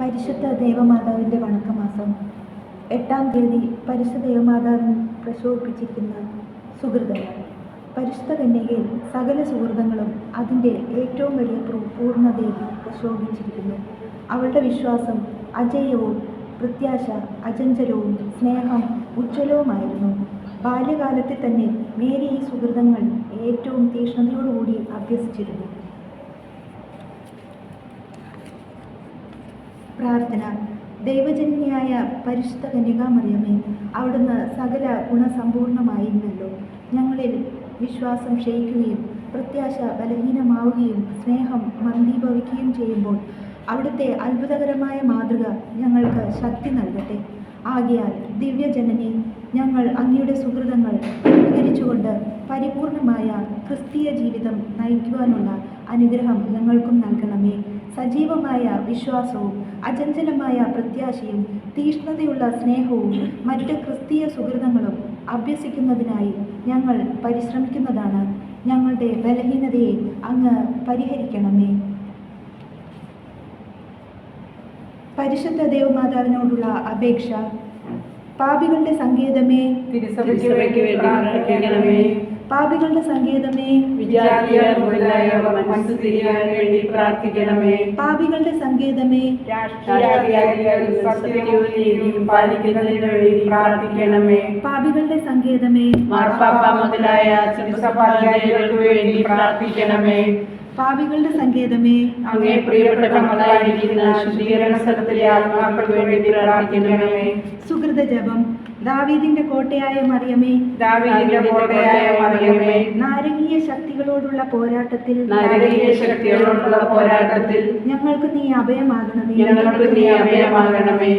പരിശുദ്ധ ദേവമാതാവിന്റെ വണക്കമാസം എട്ടാം തീയതി പരിശുദ്ധ ദേവമാതാവിൻ പ്രശോഭിപ്പിച്ചിരിക്കുന്ന സുഹൃതങ്ങൾ പരിശുദ്ധ കന്യകയിൽ സകല സുഹൃതങ്ങളും അതിന്റെ ഏറ്റവും വലിയ പൂർണതയിൽ പ്രശോഭിച്ചിരിക്കുന്നു അവളുടെ വിശ്വാസം അജയവും പ്രത്യാശ അചഞ്ചലവും സ്നേഹം ഉജ്ജ്വലവുമായിരുന്നു. ബാല്യകാലത്തിൽ തന്നെ മേരി ഈ സുഹൃതങ്ങൾ ഏറ്റവും തീക്ഷ്ണതയോടുകൂടി അഭ്യസിച്ചിരുന്നു. പ്രാർത്ഥന. ദൈവജന്യായ പരിശുദ്ധ കന്യകാമറിയമേ അവിടുന്ന് സകല ഗുണസമ്പൂർണമായിരുന്നല്ലോ. ഞങ്ങളിൽ വിശ്വാസം ക്ഷയിക്കുകയും പ്രത്യാശ ബലഹീനമാവുകയും സ്നേഹം മന്ദീഭവിക്കുകയും ചെയ്യുമ്പോൾ അവിടുത്തെ അത്ഭുതകരമായ മാതൃക ഞങ്ങൾക്ക് ശക്തി നൽകട്ടെ. ആകയാൽ ദിവ്യജനനെ ഞങ്ങൾ അങ്ങയുടെ സുഹൃതങ്ങൾ സ്വീകരിച്ചുകൊണ്ട് പരിപൂർണമായ ക്രിസ്തീയ ജീവിതം നയിക്കുവാനുള്ള അനുഗ്രഹം ഞങ്ങൾക്കും നൽകണമേ. സജീവമായ വിശ്വാസവും അചഞ്ചലമായ പ്രത്യാശയും തീഷ്ണതയുള്ള സ്നേഹവും മറ്റ് ക്രിസ്തീയ സുഹൃതങ്ങളും അഭ്യസിക്കുന്നതിനായി ഞങ്ങൾ പരിശ്രമിക്കുന്നതാണ്. ഞങ്ങളുടെ ബലഹീനതയെ അങ്ങ് പരിഹരിക്കണമേ. പരിശുദ്ധ ദേവമാതാവിനോടുള്ള അപേക്ഷ. പാപികളുടെ സങ്കേതമേ. തിരുസഭയ്ക്ക് വേണ്ടി പാപികളുടെ സങ്കേതമേ വേണ്ടി പ്രാർത്ഥിക്കണമേ. പാപികളുടെ സങ്കേതമേ പാലിക്കുന്നതിന് വേണ്ടി പ്രാർത്ഥിക്കണമേ. പാപികളുടെ സങ്കേതമേ മാർപ്പാപ്പ മുതലായ തിരുസഭാധികാരികൾക്ക് വേണ്ടി പ്രാർത്ഥിക്കണമേ. പാപികളുടെ സങ്കേതമേ അങ്ങേ പ്രിയപ്പെട്ട മകളായിരിക്കുന്ന ശുദ്ധീകരണ സ്ഥലത്തിലെ ആത്മാക്കൾക്ക് വേണ്ടി പ്രാർത്ഥിക്കണമേ. സുഹൃത ജപം ദാവീദിന്റെ കോട്ടയായ മറിയമേ ദാവീദിന്റെ കോട്ടയായ മറിയമേ നാരകീയ ശക്തികളോടുള്ള പോരാട്ടത്തിൽ നാരകീയ ശക്തികളോടുള്ള പോരാട്ടത്തിൽ ഞങ്ങൾക്ക് നീ അഭയമാകണമേ. ഞങ്ങൾക്ക് നീ അഭയമാകണമേ.